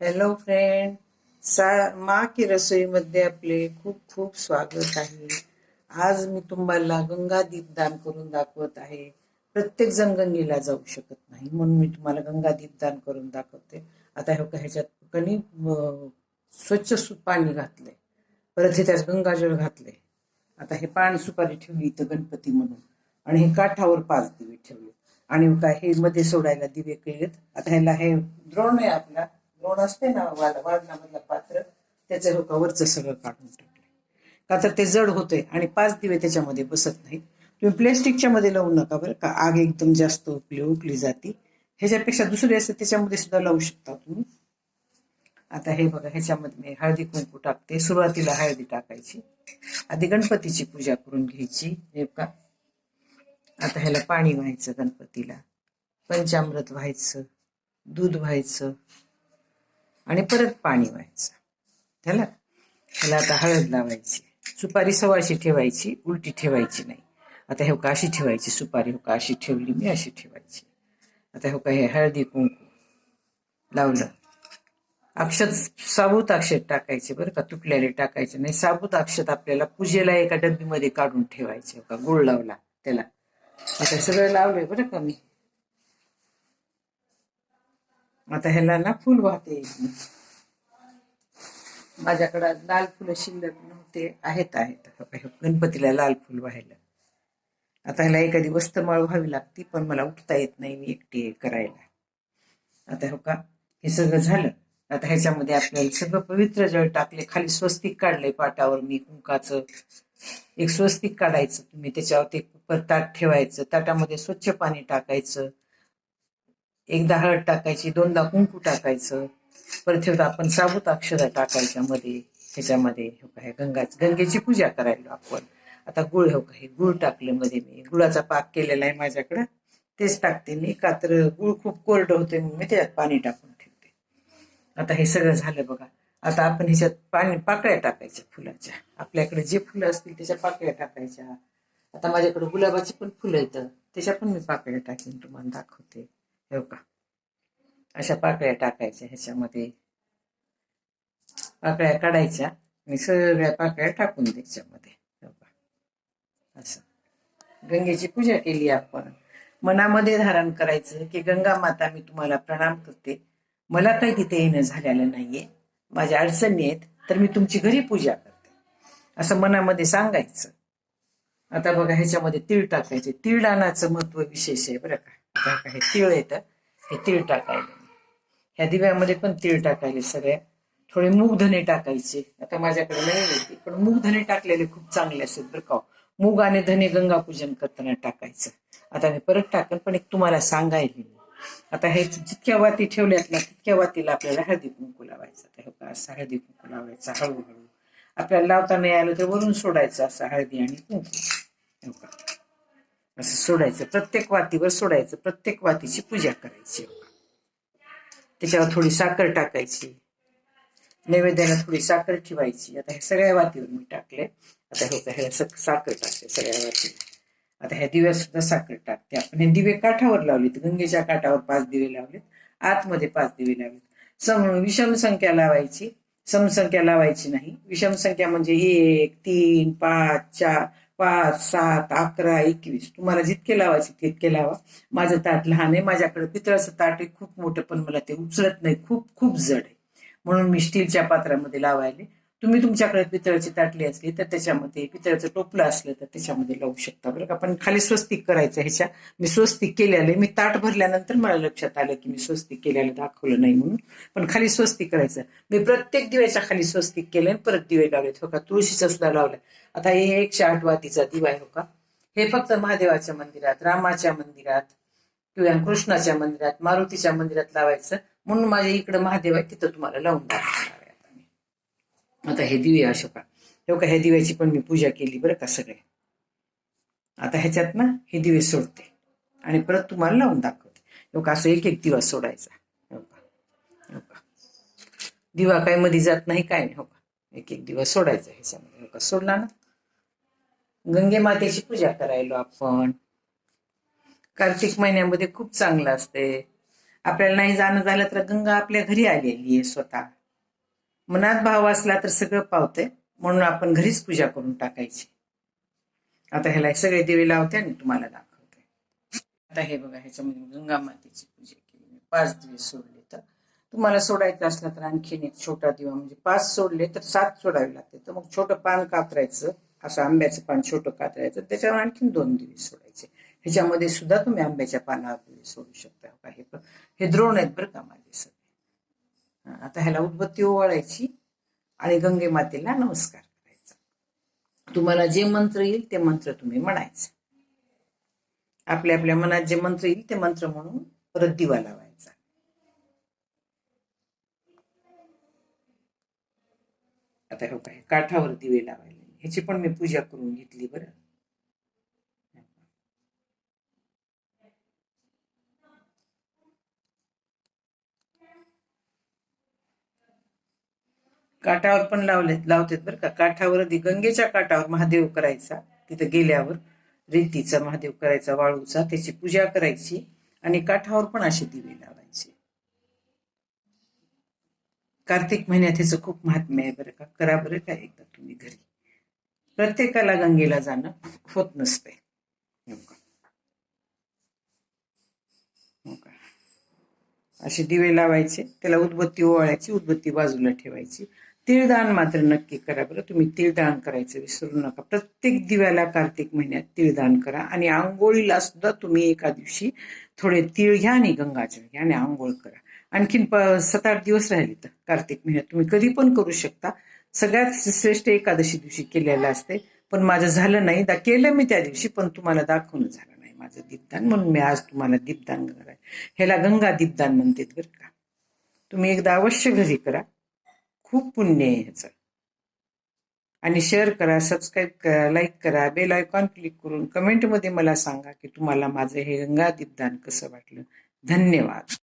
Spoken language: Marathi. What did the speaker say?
हॅलो फ्रेंड सा मा की रसोईमध्ये आपले खूप खूप स्वागत आहे. आज मी तुम्हाला गंगा दीपदान करून दाखवत आहे. प्रत्येक जण गंगेला जाऊ शकत नाही म्हणून मी तुम्हाला गंगा दीपदान करून दाखवते. आता हे ह्याच्यात कणी स्वच्छ सु पाणी घातलंय. परत हे त्यात गंगाजळ घातलंय. आता हे पाणी सुपारी ठेवली इथं गणपती म्हणून. आणि हे काठावर पाच दिवे ठेवले. आणि काय हे मध्ये सोडायला दिवे केलेत. आता ह्याला हे द्रोण आहे आपला. लोण असते ना वाड- वाढणामधलं पात्र त्याच्या हो सगळं काढून टाकलं. का तर ते जड होतंय आणि पाच दिवे त्याच्यामध्ये बसत नाहीत. तुम्ही प्लॅस्टिकच्या मध्ये लावू नका बरं का आग एकदम जास्त उकली उकली जाती. ह्याच्यापेक्षा दुसरी असते त्याच्यामध्ये सुद्धा लावू शकता तुम्ही. आता हे बघा ह्याच्यामध्ये मी हळदी कुंकू टाकते. सुरुवातीला हळदी टाकायची. आधी गणपतीची पूजा करून घ्यायची हे का आता ह्याला पाणी व्हायचं गणपतीला. पंचामृत व्हायचं दूध व्हायचं. आणि परत पाणी व्हायचं. त्याला आता हळद लावायची. सुपारी सवाशी ठेवायची उलटी ठेवायची नाही. आता हे का अशी ठेवायची सुपारी हो का अशी ठेवली मी अशी ठेवायची. आता हो का हे हळदी कुंकू लावलं. अक्षत साबूत अक्षत टाकायचे बरं का तुटलेले टाकायचे नाही. साबूत अक्षत आपल्याला पूजेला एका डब्बीमध्ये काढून ठेवायचे. हो का गुळ लावला त्याला. आता सगळं लावलंय बरं का मी. आता ह्याला ना फुल वाहते. माझ्याकडं लाल फुलं शिल्लक नव्हते आहेत आहेत. हो का, गणपतीला लाल फुल व्हायला. आता ह्याला एखादी वस्त्रमाळ व्हावी लागती पण मला उठता येत नाही मी एकटी करायला. आता हो का? हे सगळं झालं. आता ह्याच्यामध्ये आपल्याला सगळं पवित्र जळ टाकले खाली स्वस्तिक काढलंय पाटावर मी कुंकाचं. एक स्वस्तिक काढायचं तुम्ही त्याच्यावर ते ताट ठेवायचं ताटामध्ये स्वच्छ पाणी टाकायचं. एकदा हळद टाकायची दोनदा कुंकू टाकायचं. परत ठेवता आपण साबूत अक्षरा टाकायच्या मध्ये ह्याच्यामध्ये हो काय हे गंगा गंगेची पूजा करायला आपण. आता गुळ हो काय हे गुळ टाकले मध्ये मी. गुळाचा पाक केलेला आहे माझ्याकडं. तेच टाकते मी कात्र गुळ खूप कोरडं होते मग मी त्याच्यात पाणी टाकून ठेवते. आता हे सगळं झालं बघा. आता आपण ह्याच्यात पाणी पाकळ्या टाकायच्या फुलाच्या. आपल्याकडे जे फुलं असतील त्याच्या पाकळ्या टाकायच्या. आता माझ्याकडे गुलाबाची पण फुलं येतं त्याच्या पण मी पाकळ्या टाकीन तुम्हाला दाखवते. हो का अशा पाकळ्या टाकायच्या ह्याच्यामध्ये. पाकळ्या काढायच्या. आणि सगळ्या पाकळ्या टाकून द्यायच्यामध्ये असं. गंगेची पूजा केली आपण. मनामध्ये धारण करायचं की गंगा माता मी तुम्हाला प्रणाम करते. मला काही तिथे येणं झालेलं नाहीये. माझ्या अडचणी आहेत तर मी तुमची घरी पूजा करते. असं मनामध्ये सांगायचं. आता बघा ह्याच्यामध्ये तीळ टाकायचे. तीळ दानाचं महत्त्व विशेष आहे बरं का. हे तीळ येतं. हे तीळ टाकायला. ह्या दिव्यामध्ये पण तीळ टाकायले सगळ्या थोडे मूगधने टाकायचे. आता माझ्याकडे नाही होती पण मूगधने टाकलेले खूप चांगले असतात बरं का हो. मूग आणि धने गंगा पूजन करताना टाकायचं. आता मी परत टाकन पण एक तुम्हाला सांगायला आता हे जितक्या वाती ठेवल्यात ना तितक्या वातीला आपल्याला हळदी कुंकू लावायचं. आता का असं हळदी कुंकू लावायचा हळूहळू. आपल्याला लावता नाही आलं तर वरून सोडायचं असं हळदी आणि कुंकू. हे असं सोडायचं. प्रत्येक वातीवर सोडायचं. प्रत्येक वातीची पूजा करायची. त्याच्यावर थोडी साखर टाकायची. नैवेद्याला थोडी साखर ठेवायची. आता हे सगळ्या वातीवर मी टाकले आता हे ह्याला साखर टाकते सगळ्या वातीवर. आता ह्या दिव्यात सुद्धा साखर टाकते आपण. हे दिवे काठावर लावलेत. गंगेच्या काठावर पाच दिवे लावलेत. आतमध्ये पाच दिवे लावलेत. सम विषम संख्या लावायची. समसंख्या लावायची नाही. विषम संख्या म्हणजे एक तीन पाच चार. पाच सात अकरा एकवीस. तुम्हाला जितके लावायचे तितके लावा. माझं ताट लहान आहे. माझ्याकडे पितळाचं ताट आहे. खूप मोठं पण मला ते उचलत नाही. खूप खूप जड आहे. म्हणून मी स्टीलच्या पात्रामध्ये लावायले. तुम्ही तुमच्याकडे पितळाची ताटली असली तर त्याच्यामध्ये पितळाचं टोपलं असलं तर त्याच्यामध्ये लावू शकता. बरं का? पण खाली स्वस्तिक करायचं ह्याच्या. मी स्वस्तिक केलेलं मी ताट भरल्यानंतर मला लक्षात आलं की मी स्वस्तिक केलेलं दाखवलं नाही म्हणून. पण खाली स्वस्तिक करायचं. मी प्रत्येक दिव्याच्या खाली स्वस्तिक केलं आणि परत दिवे लावलेत. हो का? तुळशीचा सुद्धा लावलाय. आता हे एकशे आठ वातीचा दिवा आहे हो का? हे फक्त महादेवाच्या मंदिरात रामाच्या मंदिरात किंवा कृष्णाच्या मंदिरात मारुतीच्या मंदिरात लावायचं. म्हणून माझ्या इकडे महादेव आहे तिथं तुम्हाला लावून दाखवणार आता हे दिवे अशोका हे का ह्या दिव्याची पण मी पूजा केली बरं का सगळे. आता ह्याच्यात ना हे दिवे सोडते. आणि परत तुम्हाला लावून दाखवते. हो का असं एक एक दिवा सोडायचा. हो का हो दिवा काय मध्ये जात नाही काय नाही. हो का एक एक दिवस सोडायचा ह्याच्यामध्ये. हो का सोडला ना. गंगे मातेची पूजा करायलो आपण. कार्तिक महिन्यामध्ये खूप चांगलं असते. आपल्याला नाही जाणं झालं तर गंगा आपल्या घरी आलेली आहे स्वतः. मनात भाव असला तर सगळं पावतंय. म्हणून आपण घरीच पूजा करून टाकायची. आता ह्याला सगळे दिवे लावते आणि तुम्हाला दाखवते. आता हे बघा ह्याच्यामध्ये गंगा मातेची पूजा केली. मी. पाच दिवे सोडले तर. तुम्हाला सोडायचं असला तर आणखीन एक छोटा दिवा म्हणजे पाच सोडले तर सात सोडावे लागते. तर मग छोटं पान कातरायचं असं आंब्याचं पान छोटं कातरायचं त्याच्यावर आणखीन दोन दिवे सोडायचे. ह्याच्यामध्ये सुद्धा तुम्ही आंब्याच्या पानावर दिवे सोडू शकता. हे हे द्रोण आहेत बरं का आता ह्याला उदबत्ती ओवाळायची आणि गंगे मातेला नमस्कार करायचा. तुम्हाला जे मंत्र येईल ते मंत्र तुम्ही म्हणायचं. आपल्या आपल्या मनात जे मंत्र येईल ते मंत्र म्हणून परत दिवा लावायचा. आता हो काय काठावर दिवे लावायला. ह्याची पण मी पूजा करून घेतली बरं. काठावर पण लावलेत लावतात बरं का. काठावर आधी गंगेच्या काठावर महादेव करायचा तिथं गेल्यावर रेतीचा महादेव करायचा वाळूचा त्याची पूजा करायची आणि काठावर पण असे दिवे लावायचे. कार्तिक महिन्यात ह्याचं खूप महात्म्य आहे बरं का. करा बरं का एकदा तुम्ही घरी. प्रत्येकाला गंगेला जाणं होत नसते हो का? हो का? असे दिवे लावायचे त्याला उदबत्ती ओवाळायची उदबत्ती बाजूला ठेवायची. तिळदान मात्र नक्की करा बरं. तुम्ही तिळदान करायचं विसरू नका. प्रत्येक दिव्याला कार्तिक महिन्यात तिळदान करा आणि आंघोळीला सुद्धा तुम्ही एका दिवशी थोडे तिळ घ्या आणि गंगाजळ घ्या आणि आंघोळ करा. आणखीन प सात आठ दिवस राहिले तर कार्तिक महिन्यात. तुम्ही कधी पण करू शकता. सगळ्यात श्रेष्ठ एकादशी दिवशी केलेलं असते पण माझं झालं नाही. दा केलं मी त्या दिवशी पण तुम्हाला दाखवणं झालं माझं दीपदान म्हणून मी आज तुम्हाला दीपदान कराय ह्याला गंगा दीपदान म्हणतात बरं का. तुम्ही एकदा अवश्य घरी करा. खूप पुण्य आहे ह्याचं. आणि शेअर करा सबस्क्राईब करा लाईक करा बेल आयकॉन क्लिक करून कमेंटमध्ये मला सांगा की तुम्हाला माझं हे गंगा दीपदान कसं वाटलं. धन्यवाद.